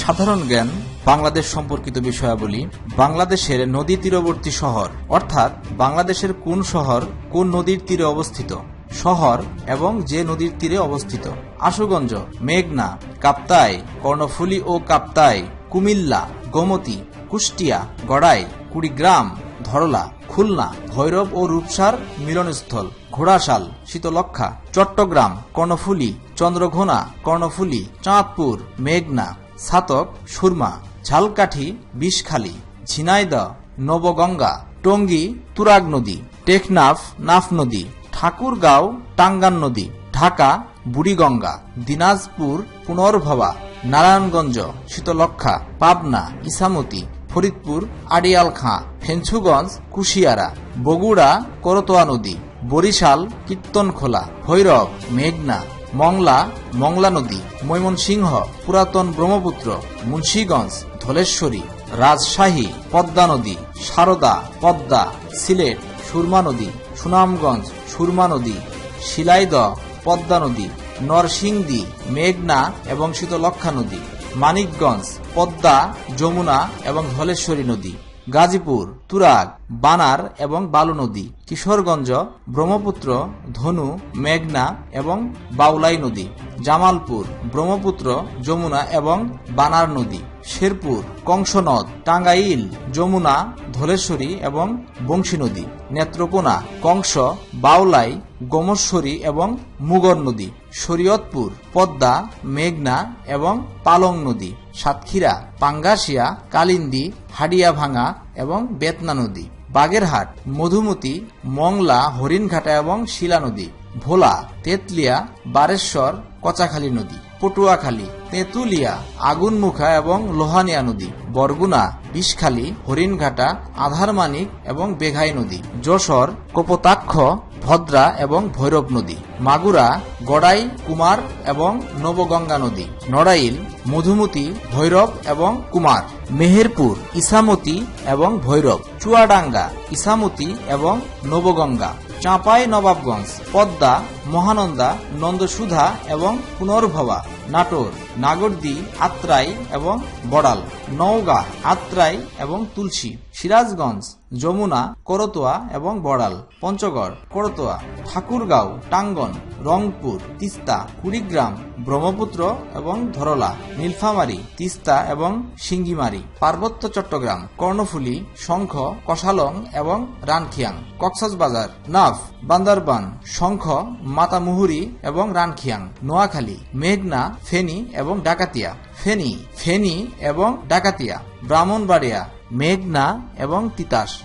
সাধারণ জ্ঞান, বাংলাদেশ সম্পর্কিত বিষয়াবলী, বাংলাদেশের নদী তীরবর্তী শহর, অর্থাৎ বাংলাদেশের কোন শহর কোন নদীর তীরে অবস্থিত, শহর এবং যে নদীর তীরে অবস্থিত। আশুগঞ্জ, মেঘনা, কাপ্তাই, কর্ণফুলী ও কাপ্তাই, কুমিল্লা, গোমতী, কুষ্টিয়া, গড়াই, কুড়িগ্রাম, ধরলা, খুলনা, ভৈরব ও রূপসার মিলনস্থল, ঘোড়াশাল শীতলক্ষা চট্টগ্রাম, কর্ণফুলী, চন্দ্রঘোনা, কর্ণফুলী, চাঁদপুর, মেঘনা ছাতক, সুরমা, ঝালকাঠি, বিষখালী, ঝিনাইদহ, নবগঙ্গা, টঙ্গী, তুরাগ নদী, টেকনাফ, নাফ নদী, ঠাকুরগাঁও, টাঙ্গান নদী, ঢাকা, বুড়িগঙ্গা, দিনাজপুর, পুনর্ভবা, নারায়ণগঞ্জ শীতলক্ষা পাবনা ইসামতি ফরিদপুর আড়িয়াল খাঁ ফেঞ্চুগঞ্জ, কুশিয়ারা, বগুড়া, করতোয়া নদী, বরিশাল, কীর্তনখোলা, ভৈরব, মেঘনা মংলা মংলা নদী, ময়মনসিংহ, পুরাতন ব্রহ্মপুত্র, মুন্সীগঞ্জ, ধলেশ্বরী, রাজশাহী, পদ্মা নদী, সারদা, পদ্মা, সিলেট, সুরমা নদী, সুনামগঞ্জ, সুরমা নদী, শিলাইদ, পদ্মা নদী, নরসিংদী, মেঘনা এবং শীতলক্ষা নদী, মানিকগঞ্জ, পদ্মা, যমুনা এবং ধলেশ্বরী নদী, গাজীপুর, তুরাগ, বানার এবং বালু নদী কিশোরগঞ্জ, ব্রহ্মপুত্র, ধনু, মেঘনা এবং বাউলাই নদী, জামালপুর, ব্রহ্মপুত্র, যমুনা এবং বানার নদী, শেরপুর, কংসনদ, টাঙ্গাইল, যমুনা, ধলেশ্বরী এবং বংশী নদী, নেত্রকোনা, কংস, বাউলাই গোমশ্বরী এবং মুগর নদী, শরীয়তপুর, পদ্মা, মেঘনা এবং পালং নদী, সাতক্ষীরা, পাঙ্গাসিয়া, কালিন্দী, হাডিয়াভাঙা এবং বেতনা নদী। বাগেরহাট, মধুমতি, মংলা, হরিণঘাটা এবং শিলা নদী, ভোলা, তেতলিয়া, বারেশ্বর, কচাখালী নদী, পটুয়াখালী, তেঁতুলিয়া, আগুনমুখা এবং লোহানিয়া নদী, বরগুনা, বিষখালী, হরিণঘাটা, আধারমানিক এবং বেঘাই নদী, যশোর, কপোতাক্ষ ভদ্রা এবং ভৈরব নদী, মাগুরা, গড়াই, কুমার এবং নবগঙ্গা নদী, নড়াইল, মধুমতি, ভৈরব এবং কুমার, মেহেরপুর ইসামতি এবং ভৈরব, চুয়াডাঙ্গা ইসামতি এবং নবগঙ্গা, চাঁপাই নবাবগঞ্জ, পদ্মা, মহানন্দা, নন্দসুধা এবং পুনর্ভবা। নাটোর, নাগরদি, আত্রাই এবং বড়াল, নওগাঁ, আত্রাই এবং তুলসী, সিরাজগঞ্জ, যমুনা, করতোয়া এবং বড়াল, পঞ্চগড়, করতোয়া, ঠাকুরগাঁও, টাঙ্গন, রংপুর, তিস্তা, কুড়িগ্রাম, ব্রহ্মপুত্র এবং ধরলা, নীলফামারী, তিস্তা এবং সিঙ্গিমারি, পার্বত্য চট্টগ্রাম, কর্ণফুলী, শঙ্খ কষালং এবং রানখিয়াং, কক্সবাজার, নাফ, বান্দারবান, শঙ্খ, মাতামুহুরি এবং রানখিয়াং, নোয়াখালী, মেঘনা ফেনী এবং ডাকাতিয়া। ফেনী ফেনী এবং ডাকাতিয়া ব্রাহ্মণবাড়িয়া মেঘনা এবং তিতাস।